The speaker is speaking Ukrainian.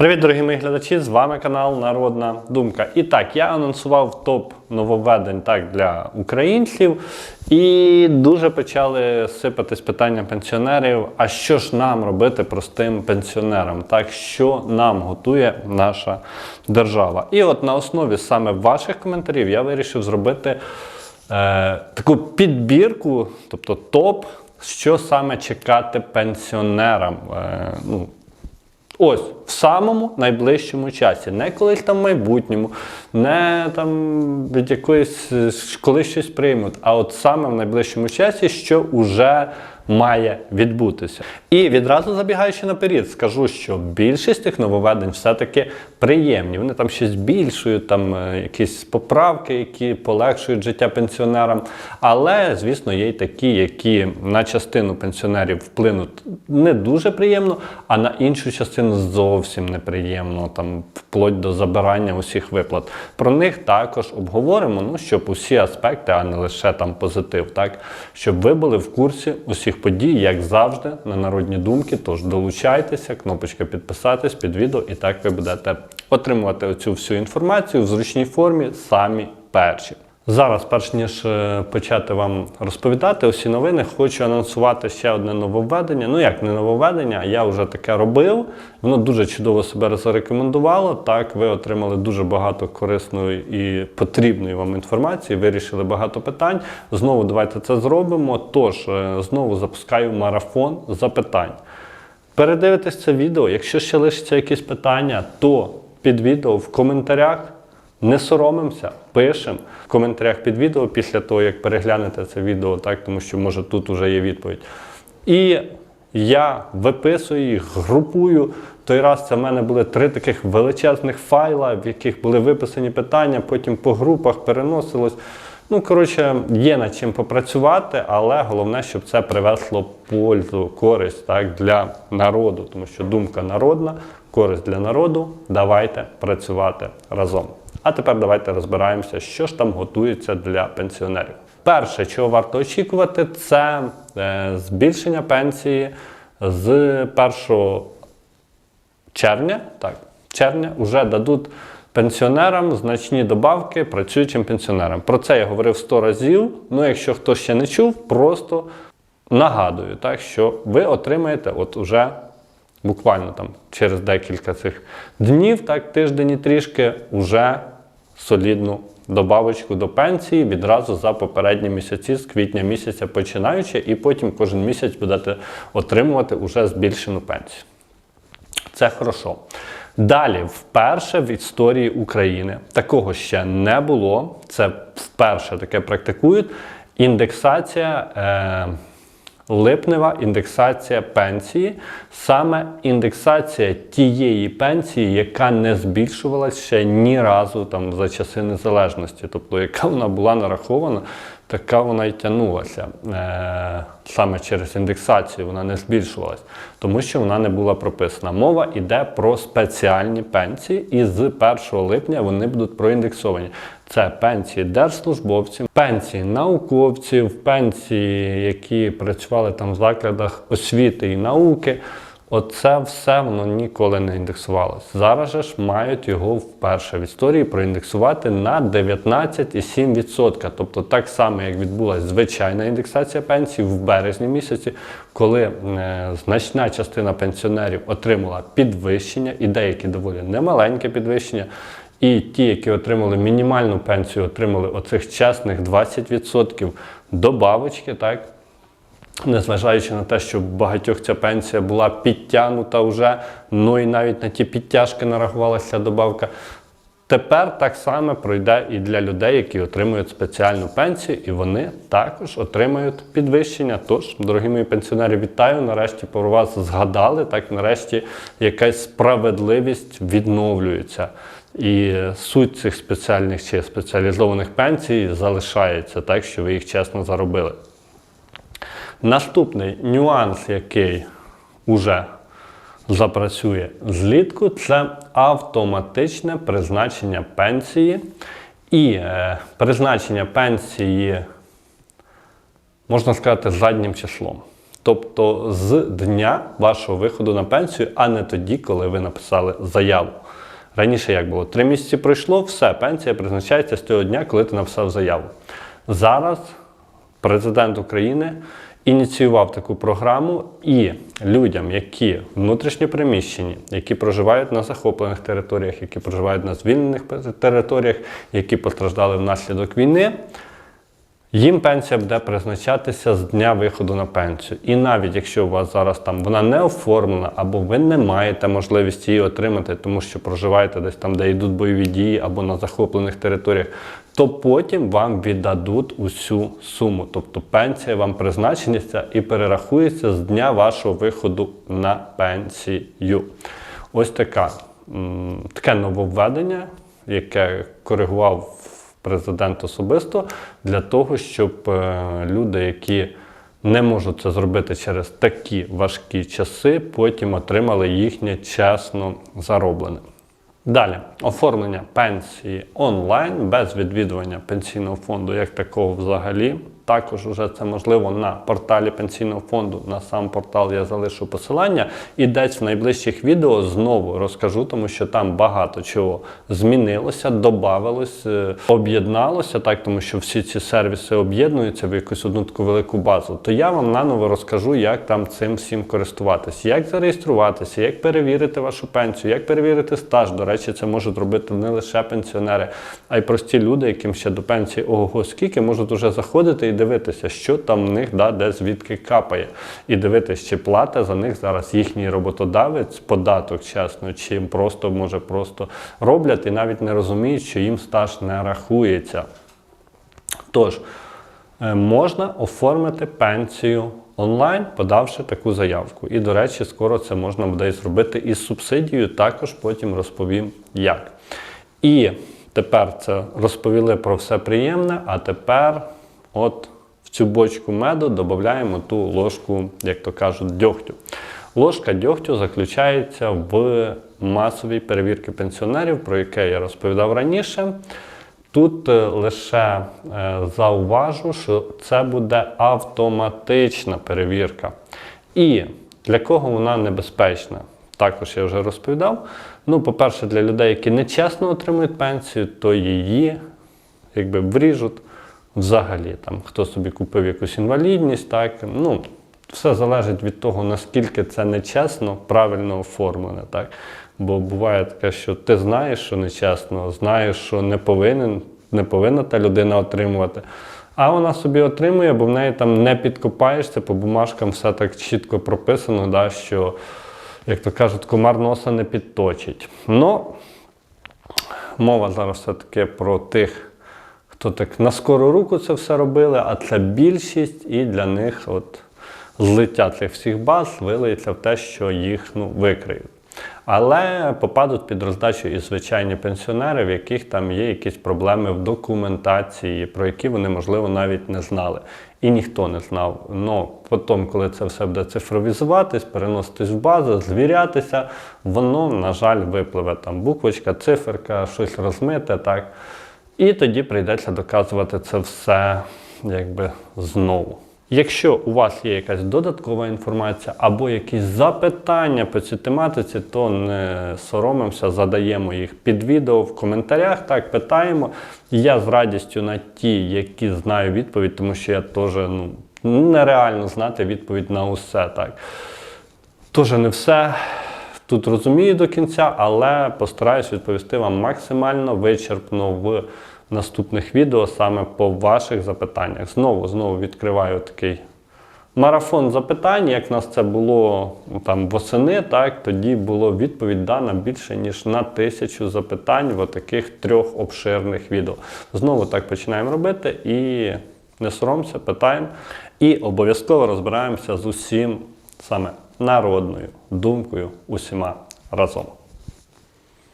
Привіт, дорогі мої глядачі! З вами канал Народна Думка. І так, я анонсував топ нововведень так, для українців, і дуже почали сипатись питання пенсіонерів. А що ж нам робити простим пенсіонерам? Так, що нам готує наша держава? І от на основі саме ваших коментарів я вирішив зробити е, таку підбірку, тобто топ, що саме чекати пенсіонерам. Е, ну, Ось в самому найближчому часі, не колись там в майбутньому, не там від якоїсь коли щось приймуть, а от саме в найближчому часі, що вже має відбутися. І відразу забігаючи наперед, скажу, що більшість тих нововведень все-таки приємні. Вони там щось збільшують, там е, якісь поправки, які полегшують життя пенсіонерам. Але, звісно, є й такі, які на частину пенсіонерів вплинуть не дуже приємно, а на іншу частину зовсім неприємно, там вплоть до забирання усіх виплат. Про них також обговоримо, ну щоб усі аспекти, а не лише там позитив, так щоб ви були в курсі усіх подій, як завжди, на народні думки. Тож долучайтеся, кнопочка підписатись під відео, і так ви будете отримувати оцю всю інформацію в зручній формі самі перші. Зараз, перш ніж е, почати вам розповідати усі новини, хочу анонсувати ще одне нововведення. Ну як не нововведення, я вже таке робив. Воно дуже чудово себе зарекомендувало. Так, ви отримали дуже багато корисної і потрібної вам інформації, вирішили багато питань. Знову давайте це зробимо. Тож, е, знову запускаю марафон запитань. Передивитесь це відео. Якщо ще лишиться якісь питання, то під відео в коментарях. Не соромимося, пишемо в коментарях під відео після того, як переглянете це відео, так, тому що може тут вже є відповідь. І я виписую їх, групую. Той раз це в мене були три таких величезних файла, в яких були виписані питання, потім по групах переносилось. Ну, коротше, є над чим попрацювати, але головне, щоб це привезло пользу, користь так, для народу, тому що думка народна, користь для народу. Давайте працювати разом. А тепер давайте розбираємося, що ж там готується для пенсіонерів. Перше, чого варто очікувати, це е, збільшення пенсії з 1 червня. Так, червня вже дадуть пенсіонерам значні добавки працюючим пенсіонерам. Про це я говорив 100 разів. Ну, якщо хто ще не чув, просто нагадую, так, що ви отримаєте от уже буквально там через декілька цих днів, так, тиждень і трішки, уже солідну добавочку до пенсії відразу за попередні місяці, з квітня місяця починаючи, і потім кожен місяць будете отримувати уже збільшену пенсію. Це хорошо. Далі, вперше в історії України такого ще не було. Це вперше таке практикують. Індексація. Е, Липнева індексація пенсії, саме індексація тієї пенсії, яка не збільшувалася ще ні разу там за часи незалежності, тобто яка вона була нарахована, така вона й тягнулася. Е, саме через індексацію вона не збільшувалась, тому що вона не була прописана. Мова йде про спеціальні пенсії, і з 1 липня вони будуть проіндексовані. Це пенсії держслужбовців, пенсії науковців, пенсії, які працювали там в закладах освіти і науки. Оце все воно ніколи не індексувалося. Зараз же ж мають його вперше в історії проіндексувати на 19,7%. Тобто так само, як відбулася звичайна індексація пенсій в березні місяці, коли е, значна частина пенсіонерів отримала підвищення, і деякі доволі немаленьке підвищення. І ті, які отримали мінімальну пенсію, отримали оцих чесних 20% добавочки, так? Незважаючи на те, що багатьох ця пенсія була підтягнута вже, ну і навіть на ті підтяжки нарахувалася добавка. Тепер так само пройде і для людей, які отримують спеціальну пенсію, і вони також отримають підвищення. Тож, дорогі мої пенсіонери, вітаю! Нарешті про вас згадали. Так, нарешті якась справедливість відновлюється. І суть цих спеціальних чи спеціалізованих пенсій залишається так, що ви їх чесно заробили. Наступний нюанс, який уже запрацює злітку, це автоматичне призначення пенсії. І е, призначення пенсії, можна сказати, заднім числом. Тобто з дня вашого виходу на пенсію, а не тоді, коли ви написали заяву. Раніше як було? Три місяці пройшло, все, пенсія призначається з того дня, коли ти написав заяву. Зараз президент України ініціював таку програму і людям, які внутрішньо переміщені, які проживають на захоплених територіях, які проживають на звільнених територіях, які постраждали внаслідок війни. Їм пенсія буде призначатися з дня виходу на пенсію. І навіть якщо у вас зараз там вона не оформлена, або ви не маєте можливості її отримати, тому що проживаєте десь там, де йдуть бойові дії, або на захоплених територіях, то потім вам віддадуть усю суму. Тобто пенсія вам призначиться і перерахується з дня вашого виходу на пенсію. Ось така, таке нововведення, яке коригував президент особисто для того, щоб е, люди, які не можуть це зробити через такі важкі часи, потім отримали їхнє чесно зароблене. Далі оформлення пенсії онлайн без відвідування пенсійного фонду як такого взагалі. Також вже це можливо на порталі пенсійного фонду. На сам портал я залишу посилання і десь в найближчих відео знову розкажу, тому що там багато чого змінилося, додавалось, е, об'єдналося, так тому що всі ці сервіси об'єднуються в якусь одну таку велику базу. То я вам наново розкажу, як там цим всім користуватися, як зареєструватися, як перевірити вашу пенсію, як перевірити стаж. До речі, це можуть робити не лише пенсіонери, а й прості люди, яким ще до пенсії ого скільки можуть уже заходити і дивитися, що там в них да, де звідки капає. І дивитися, чи платить за них зараз їхній роботодавець податок чесно, чи їм просто може просто роблять і навіть не розуміють, що їм стаж не рахується. Тож, е, можна оформити пенсію онлайн, подавши таку заявку. І, до речі, скоро це можна буде і зробити із субсидією, також потім розповім як. І тепер це розповіли про все приємне, а тепер от в цю бочку меду додаємо ту ложку, як то кажуть, дьогтю. Ложка дьогтю заключається в масовій перевірці пенсіонерів, про яке я розповідав раніше. Тут е, лише е, зауважу, що це буде автоматична перевірка. І для кого вона небезпечна? Також я вже розповідав. Ну, по-перше, для людей, які нечесно отримують пенсію, то її якби вріжуть взагалі. Там, Хто собі купив якусь інвалідність, так, ну, все залежить від того, наскільки це нечесно, правильно оформлене. Так? Бо буває таке, що ти знаєш, що нечесно, знаєш, що не повинен, не повинна та людина отримувати. А вона собі отримує, бо в неї там не підкопаєшся, по бумажкам все так чітко прописано, да, що, як то кажуть, комар носа не підточить. Ну, мова зараз все-таки про тих, хто так на скору руку це все робили, а це більшість, і для них от злиття цих всіх баз вилиється в те, що їх ну, викриють. Але попадуть під роздачу і звичайні пенсіонери, в яких там є якісь проблеми в документації, про які вони, можливо, навіть не знали. І ніхто не знав. Ну, потім, коли це все буде цифровізуватись, переноситись в базу, звірятися, воно, на жаль, випливе там буквочка, циферка, щось розмите. так. І тоді прийдеться доказувати це все якби знову. Якщо у вас є якась додаткова інформація або якісь запитання по цій тематиці, то не соромимося, задаємо їх під відео в коментарях. Так, питаємо. Я з радістю на ті, які знаю відповідь, тому що я теж ну, нереально знати відповідь на усе. так. Теж не все тут розумію до кінця, але постараюсь відповісти вам максимально вичерпно в наступних відео саме по ваших запитаннях. Знову знову відкриваю такий марафон запитань. Як нас це було ну, там восени, так тоді було відповідь дана більше ніж на тисячу запитань в таких трьох обширних відео. Знову так починаємо робити і не соромся, питаємо. І обов'язково розбираємося з усім саме народною думкою усіма разом.